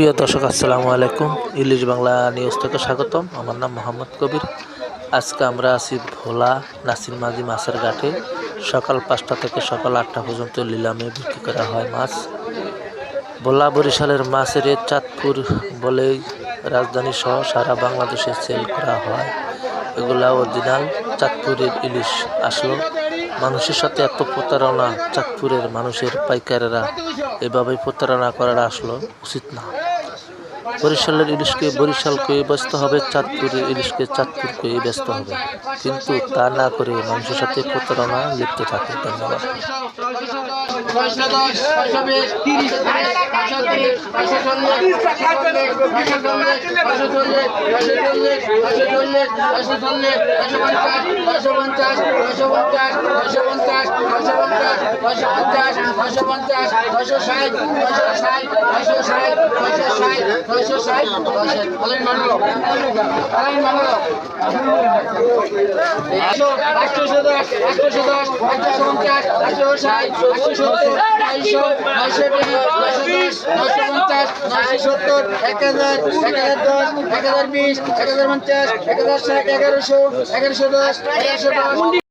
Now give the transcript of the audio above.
প্রিয় দর্শক, আসসালামু আলাইকুম। ইলিশ বাংলা নিউজ থেকে স্বাগতম। আমার নাম মোহাম্মদ কবির। আজকে আমরা আছি ভোলা নাসির মাঝি মাছের ঘাটে। সকাল পাঁচটা থেকে সকাল আটটা পর্যন্ত নিলামে বিক্রি করা হয় মাছ। ভোলা বরিশালের মাছের চাঁদপুর বলেই রাজধানী সহ সারা বাংলাদেশে সেল করা হয়। এগুলা অরিজিনাল চাঁদপুরের ইলিশ। আসলো মানুষের সাথে এত প্রতারণা চাঁদপুরের মানুষের পাইকারেরা এভাবে প্রতারণা করাটা আসলো উচিত না। বরিশালের ইলিশকে বরিশালকে ব্যস্ত হবে, চাঁদপুরের ইলিশকে চাঁদপুরকে ব্যস্ত হবে। কিন্তু তা না করে মানুষের সাথে প্রতারণা লিপ্ত থাকে। ধন্যবাদ ছয়শো চল্লিশ ছয়শো চল্লিশ ছয়শো চল্লিশ ছয়শো চল্লিশ ছয়শো চল্লিশ ছয়শো পঞ্চাশ ছয়শো পঞ্চাশ ছয়শো পঞ্চাশ ছয়শো পঞ্চাশ ছয়শো পঞ্চাশ ছয়শো পঞ্চাশ ছয়শো ষাট ছয়শো ষাট ছয়শো ষাট ছয়শো ষাট ছয়শো ষাট বলেন মানলো বলেন মানলো একশো দশ একশো দশ একশো পঞ্চাশ একশো ষাট একশো সত্তর নয়শো নয়শো দশ নয়শো পঞ্চাশ নয়শো সত্তর এক হাজার এক হাজার দশ এক হাজার বিশ এক হাজার পঞ্চাশ এক হাজার ষাট এগারোশো এগারোশো দশ এগারোশো দশ